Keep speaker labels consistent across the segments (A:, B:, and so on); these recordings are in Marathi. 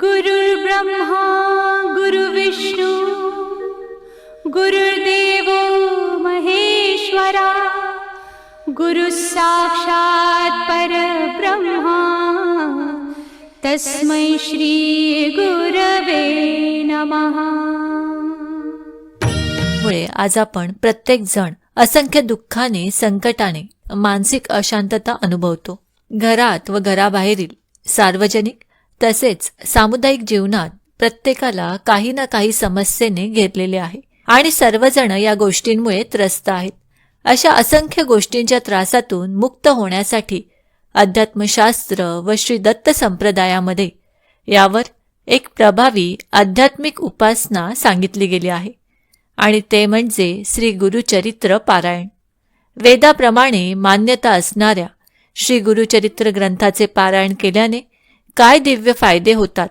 A: गुरुर्ब्रह्मा गुरुविष्णू गुरुर्देव महेश्वरा गुरुः साक्षात् परब्रह्मा तस्मै श्रीगुरवे नमः.
B: मुळे आज आपण प्रत्येक जण असंख्य दुःखाने संकटाने मानसिक अशांतता अनुभवतो. घरात व घराबाहेरील सार्वजनिक तसेच सामुदायिक जीवनात प्रत्येकाला काही ना काही समस्येने घेरलेले आहे आणि सर्वजण या गोष्टींमुळे त्रस्त आहेत. अशा असंख्य गोष्टींच्या त्रासातून मुक्त होण्यासाठी अध्यात्मशास्त्र व श्री दत्त संप्रदायामध्ये यावर एक प्रभावी आध्यात्मिक उपासना सांगितली गेली आहे आणि ते म्हणजे श्री गुरुचरित्र पारायण. वेदाप्रमाणे मान्यता असणाऱ्या श्री गुरुचरित्र ग्रंथाचे पारायण केल्याने काय दिव्य फायदे होतात?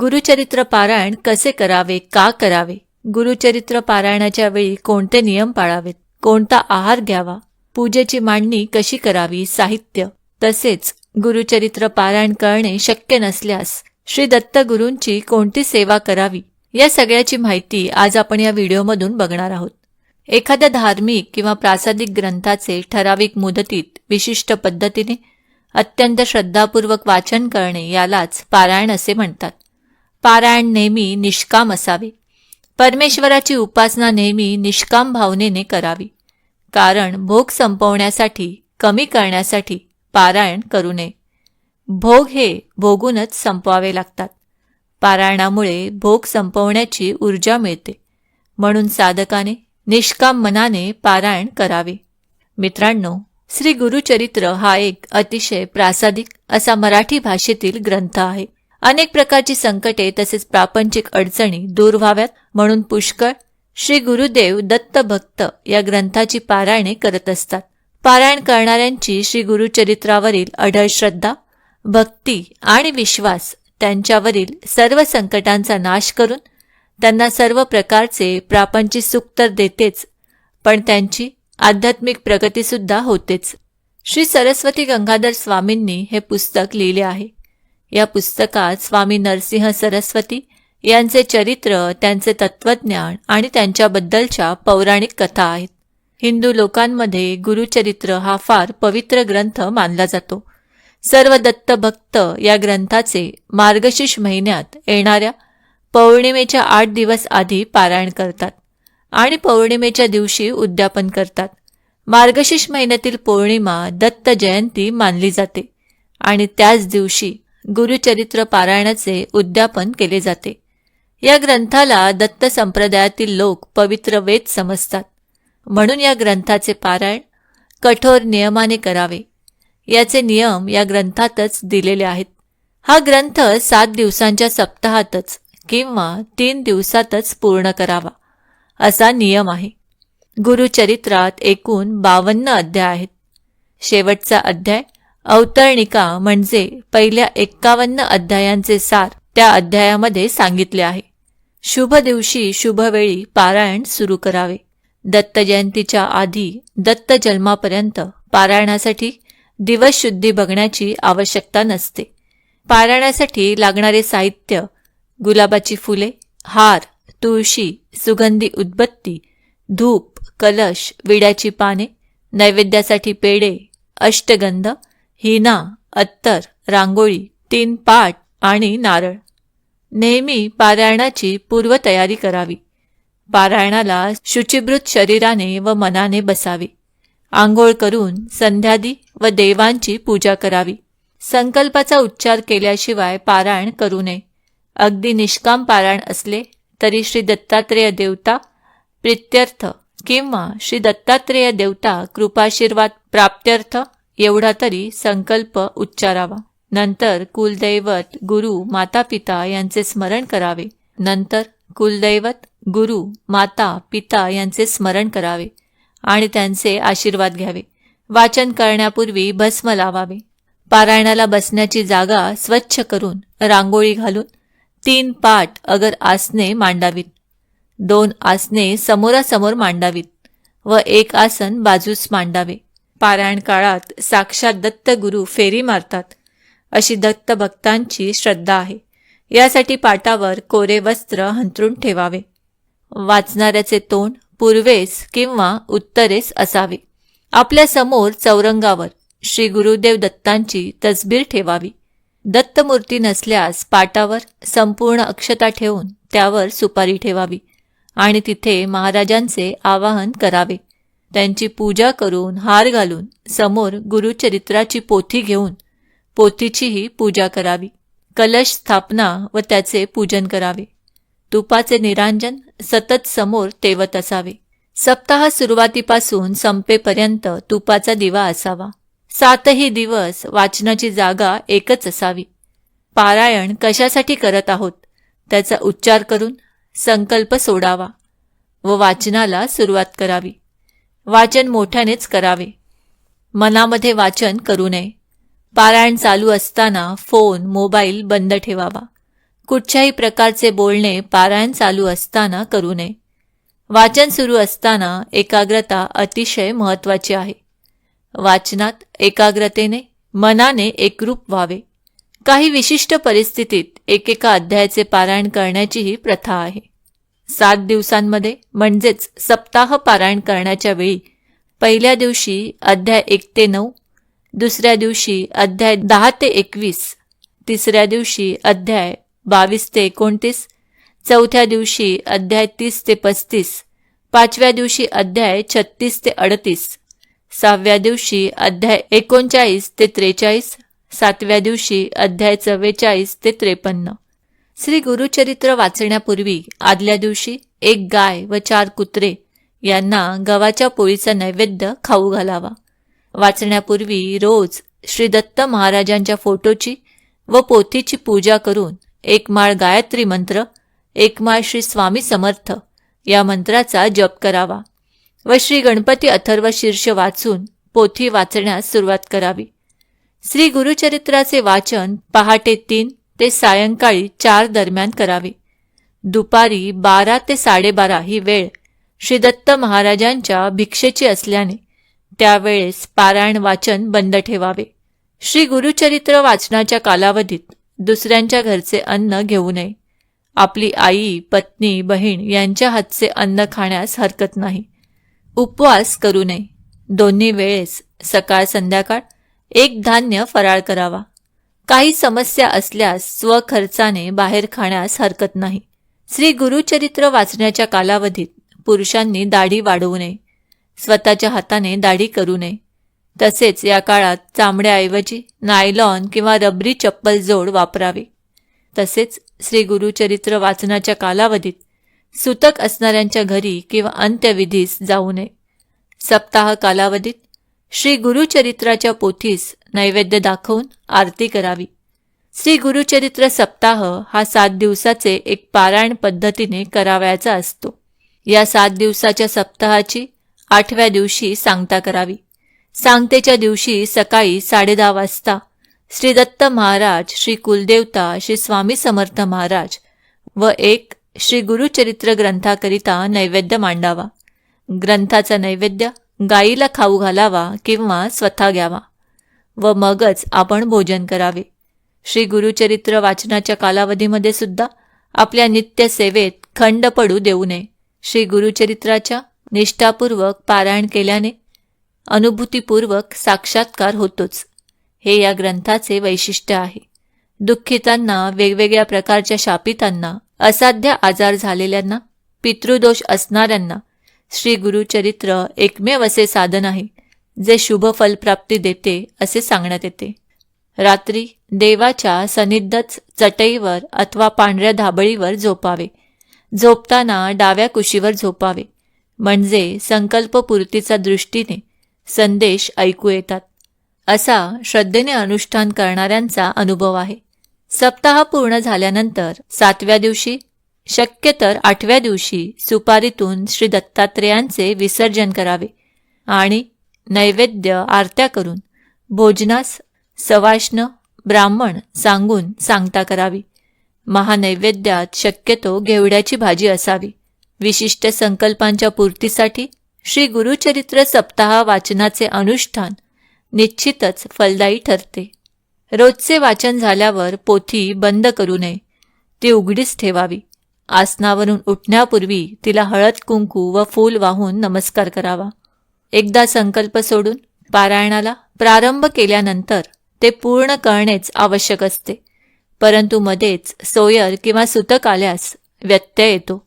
B: गुरुचरित्र पारायण कसे करावे? का करावे? गुरुचरित्र पारायणाच्या वेळी कोणते नियम पाळावेत? कोणता आहार घ्यावा? पूजेची मांडणी कशी करावी? साहित्य. तसेच गुरुचरित्र पारायण करणे शक्य नसल्यास श्री दत्त गुरूंची कोणती सेवा करावी? या सगळ्याची माहिती आज आपण या व्हिडिओमधून बघणार आहोत. एखाद्या धार्मिक किंवा प्रासादिक ग्रंथाचे ठराविक मुदतीत विशिष्ट पद्धतीने अत्यंत श्रद्धापूर्वक वाचन करणे यालाच पारायण असे म्हणतात. पारायण नेहमी निष्काम असावे. परमेश्वराची उपासना नेहमी निष्काम भावनेने करावी. कारण भोग संपवण्यासाठी कमी करण्यासाठी पारायण करू नये. भोग हे भोगूनच संपवावे लागतात. पारायणामुळे भोग संपवण्याची ऊर्जा मिळते. म्हणून साधकाने निष्काम मनाने पारायण करावे. मित्रांनो श्री गुरुचरित्र हा एक अतिशय प्रासादिक असा मराठी भाषेतील ग्रंथ आहे. अनेक प्रकारची संकटे तसेच प्रापंचिक अडचणी दूर व्हाव्यात म्हणून पुष्कळ श्री गुरुदेव दत्त भक्त या ग्रंथाची पारायणे करत असतात. पारायण करणाऱ्यांची श्री गुरुचरित्रावरील अढळ श्रद्धा भक्ती आणि विश्वास त्यांच्यावरील सर्व संकटांचा नाश करून त्यांना सर्व प्रकारचे प्रापंचिक सुख तर देतेच पण त्यांची आध्यात्मिक प्रगतीसुद्धा होतेच. श्री सरस्वती गंगाधर स्वामींनी हे पुस्तक लिहिले आहे. या पुस्तकात स्वामी नरसिंह सरस्वती यांचे चरित्र त्यांचे तत्वज्ञान आणि त्यांच्याबद्दलच्या पौराणिक कथा आहेत. हिंदू लोकांमध्ये गुरुचरित्र हा फार पवित्र ग्रंथ मानला जातो. सर्व दत्त भक्त या ग्रंथाचे मार्गशीर्ष महिन्यात येणाऱ्या पौर्णिमेच्या आठ दिवस आधी पारायण करतात. आणि पौर्णिमेच्या दिवशी उद्यापन करतात. मार्गशीर्ष महिन्यातील पौर्णिमा दत्त जयंती मानली जाते आणि त्याच दिवशी गुरुचरित्र पारायणाचे उद्यापन केले जाते. या ग्रंथाला दत्त संप्रदायातील लोक पवित्र वेद समजतात. म्हणून या ग्रंथाचे पारायण कठोर नियमाने करावे. याचे नियम या ग्रंथातच दिलेले आहेत. हा ग्रंथ सात दिवसांच्या सप्ताहातच किंवा तीन दिवसातच पूर्ण करावा. असा नियम आहे. गुरुचरित्रात एकूण बावन्न अध्याय आहेत. शेवटचा अध्याय अवतरणिका म्हणजे पहिल्या एक्कावन्न अध्यायांचे सार त्या अध्यायामध्ये सांगितले आहे. शुभ दिवशी शुभवेळी पारायण सुरू करावे. दत्त जयंतीच्या आधी दत्त जन्मापर्यंत पारायणासाठी दिवसशुद्धी बघण्याची आवश्यकता नसते. पारायणासाठी लागणारे साहित्य गुलाबाची फुले हार तुळशी सुगंधी उदबत्ती धूप कलश विड्याची पाने नैवेद्यासाठी पेढे अष्टगंध हिना अत्तर रांगोळी तीन पाट आणि नारळ. नेहमी पारायणाची पूर्वतयारी करावी. पारायणाला शुचिभृत शरीराने व मनाने बसावे. आंघोळ करून संध्यादी व देवांची पूजा करावी. संकल्पाचा उच्चार केल्याशिवाय पारायण करू नये. अगदी निष्काम पारायण असले तरी श्री दत्तात्रेय देवता प्रित्यर्थ किंवा श्री दत्तात्रेय देवता कृपाशीर्वाद प्राप्त्यर्थ एवढा तरी संकल्प उच्चारावा. नंतर कुलदैवत गुरु माता पिता यांचे स्मरण करावे. नंतर कुलदैवत गुरु माता पिता यांचे स्मरण करावे आणि त्यांचे आशीर्वाद घ्यावे. वाचन करण्यापूर्वी भस्म लावावे. पारायणाला बसण्याची जागा स्वच्छ करून रांगोळी घालून तीन पाठ अगर आसने मांडावीत. दोन आसने समोरासमोर मांडावीत व एक आसन बाजूस मांडावे. पारायण काळात साक्षात दत्त गुरु फेरी मारतात. अशी दत्त भक्तांची श्रद्धा आहे. यासाठी पाटावर कोरे वस्त्र हंतरून ठेवावे. वाचणाऱ्याचे तोंड पूर्वेस किंवा उत्तरेस असावे. आपल्यासमोर चौरंगावर श्री गुरुदेव दत्तांची तसबीर ठेवावी. दत्तमूर्ती नसल्यास पाटावर संपूर्ण अक्षता ठेवून त्यावर सुपारी ठेवावी आणि तिथे महाराजांचे आवाहन करावे. त्यांची पूजा करून हार घालून समोर गुरुचरित्राची पोथी घेऊन पोथीचीही पूजा करावी. कलश स्थापना व त्याचे पूजन करावे. तुपाचे निरांजन सतत समोर तेवत असावे. सप्ताह सुरुवातीपासून संपेपर्यंत तुपाचा दिवा असावा. सातही दिवस वाचनाची जागा एकच असावी. पारायण कशासाठी करत आहोत? त्याचा उच्चार करून संकल्प सोडावा व वाचनाला सुरुवात करावी. वाचन मोठ्यानेच करावे. मनामध्ये वाचन करू नये. पारायण चालू असताना फोन मोबाईल बंद ठेवावा. कुठच्याही प्रकारचे बोलणे पारायण चालू असताना करू नये. वाचन सुरू असताना एकाग्रता अतिशय महत्वाची आहे. वाचनात एकाग्रतेने मनाने एकरूप व्हावे. काही विशिष्ट परिस्थितीत एकेका अध्यायाचे पारायण करण्याची ही प्रथा आहे. सात दिवसांमध्ये म्हणजेच सप्ताह पारायण करण्याच्या वेळी पहिल्या दिवशी अध्याय एक ते नऊ दुसऱ्या दिवशी अध्याय दहा ते एकवीस तिसऱ्या दिवशी अध्याय बावीस ते एकोणतीस चौथ्या दिवशी अध्याय तीस ते पस्तीस पाचव्या दिवशी अध्याय छत्तीस ते अडतीस सहाव्या दिवशी अध्याय एकोणचाळीस ते त्रेचाळीस सातव्या दिवशी अध्याय चव्वेचाळीस ते त्रेपन्न. श्री गुरुचरित्र वाचण्यापूर्वी आदल्या दिवशी एक गाय व चार कुत्रे यांना गव्हाच्या पोळीचा नैवेद्य खाऊ घालावा. वाचण्यापूर्वी रोज श्री दत्त महाराजांच्या फोटोची व पोथीची पूजा करून एक माळ गायत्री मंत्र एक माळ श्री स्वामी समर्थ या मंत्राचा जप करावा. व श्री गणपती अथर्व शीर्ष वाचून पोथी वाचण्यास सुरुवात करावी. श्री गुरुचरित्राचे वाचन पहाटे तीन ते सायंकाळी चार दरम्यान करावे. दुपारी बारा ते साडेबारा ही वेळ श्री दत्त महाराजांच्या भिक्षेची असल्याने त्यावेळेस पारायण वाचन बंद ठेवावे. श्री गुरुचरित्र वाचनाच्या कालावधीत दुसऱ्यांच्या घरचे अन्न घेऊ नये. आपली आई पत्नी बहीण यांच्या हातचे अन्न खाण्यास हरकत नाही. उपवास करू नये. दोन्ही वेळेस सकाळ संध्याकाळ एक धान्य फराळ करावा. काही समस्या असल्यास स्वखर्चाने बाहेर खाण्यास हरकत नाही. श्री गुरुचरित्र वाचण्याच्या कालावधीत पुरुषांनी दाढी वाढवू नये. स्वतःच्या हाताने दाढी करू नये. तसेच या काळात चामड्याऐवजी नायलॉन किंवा रबरी चप्पल जोड वापरावे. तसेच श्री गुरुचरित्र वाचनाच्या कालावधीत सुतक असणाऱ्यांच्या घरी किंवा अंत्यविधीस जाऊ नये. सप्ताह कालावधीत श्री गुरुचरित्राच्या पोथीस नैवेद्य दाखवून आरती करावी. श्री गुरुचरित्र सप्ताह हा सात दिवसाचे एक पारायण पद्धतीने करावयाचा असतो. या सात दिवसाच्या सप्ताहाची आठव्या दिवशी सांगता करावी. सांगतेच्या दिवशी सकाळी साडेदहा वाजता श्री दत्त महाराज श्री कुलदेवता श्री स्वामी समर्थ महाराज व एक श्री गुरुचरित्र ग्रंथाकरिता नैवेद्य मांडावा. ग्रंथाचा नैवेद्य गाईला खाऊ घालावा किंवा स्वतः घ्यावा. व मगच आपण भोजन करावे. श्री गुरुचरित्र वाचनाच्या कालावधीमध्ये सुद्धा आपल्या नित्य सेवेत खंड पडू देऊ नये. श्री गुरुचरित्राच्या निष्ठापूर्वक पारायण केल्याने अनुभूतीपूर्वक साक्षात्कार होतोच. हे या ग्रंथाचे वैशिष्ट्य आहे. दुःखितांना वेगवेगळ्या प्रकारच्या शापितांना असाध्य आजार झालेल्यांना पितृदोष असणाऱ्यांना श्री गुरुचरित्र एकमेव असे साधन आहे जे शुभ फलप्राप्ती देते असे सांगण्यात येते. रात्री देवाच्या सनिद्धच चटईवर अथवा पांढऱ्या धाबळीवर झोपावे. झोपताना डाव्या कुशीवर झोपावे. म्हणजे संकल्पपूर्तीचा दृष्टीने संदेश ऐकू येतात. असा श्रद्धेने अनुष्ठान करणाऱ्यांचा अनुभव आहे. सप्ताह पूर्ण झाल्यानंतर सातव्या दिवशी शक्य तर आठव्या दिवशी सुपारीतून श्री दत्तात्रेयांचे विसर्जन करावे आणि नैवेद्य आरत्या करून भोजनास सवाष्ण ब्राह्मण सांगून सांगता करावी. महानैवेद्यात शक्यतो घेवड्याची भाजी असावी. विशिष्ट संकल्पांच्या पूर्तीसाठी श्री गुरुचरित्र सप्ताह वाचनाचे अनुष्ठान निश्चितच फलदायी ठरते. रोजचे वाचन झाल्यावर पोथी बंद करू नये. ती उघडीच ठेवावी. आसनावरून उठण्यापूर्वी तिला हळद कुंकू व फूल वाहून नमस्कार करावा. एकदा संकल्प सोडून पारायणाला प्रारंभ केल्यानंतर ते पूर्ण करणेच आवश्यक असते. परंतु मध्येच सोयर किंवा सुतक आल्यास व्यत्यय येतो.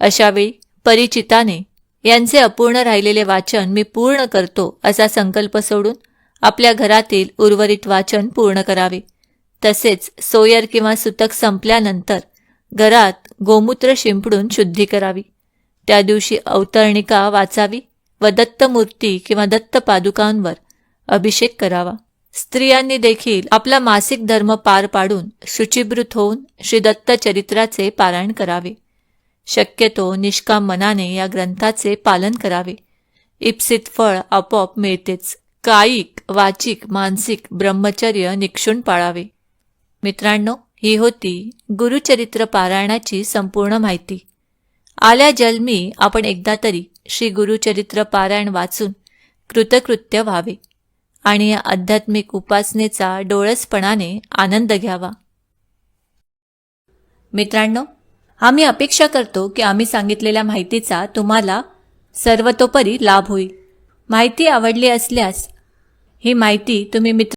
B: अशावेळी परिचिताने यांचे अपूर्ण राहिलेले वाचन मी पूर्ण करतो असा संकल्प सोडून आपल्या घरातील उर्वरित वाचन पूर्ण करावे. तसेच सोयर किंवा सुतक संपल्यानंतर घरात गोमूत्र शिंपडून शुद्धी करावी. त्या दिवशी अवतरणिका वाचावी व दत्तमूर्ती किंवा दत्त पादुकांवर अभिषेक करावा. स्त्रियांनी देखील आपला मासिक धर्म पार पाडून शुचिभृत होऊन श्री दत्त चरित्राचे पारायण करावे. शक्यतो निष्काम मनाने या ग्रंथाचे पालन करावे. इप्सित फळ आपोआप मिळतेच. कायिक वाचिक मानसिक ब्रह्मचर्य निक्षून पाळावे. मित्रांनो ही होती गुरुचरित्र पारायणाची संपूर्ण माहिती. आल्या जन्मी आपण एकदा तरी श्री गुरुचरित्र पारायण वाचून कृतकृत्य व्हावे आणि या आध्यात्मिक उपासनेचा डोळसपणाने आनंद घ्यावा. मित्रांनो आम्ही अपेक्षा करतो की आम्ही सांगितलेल्या माहितीचा तुम्हाला सर्वतोपरी लाभ होईल. माहिती आवडली असल्यास ही माहिती तुम्ही मित्र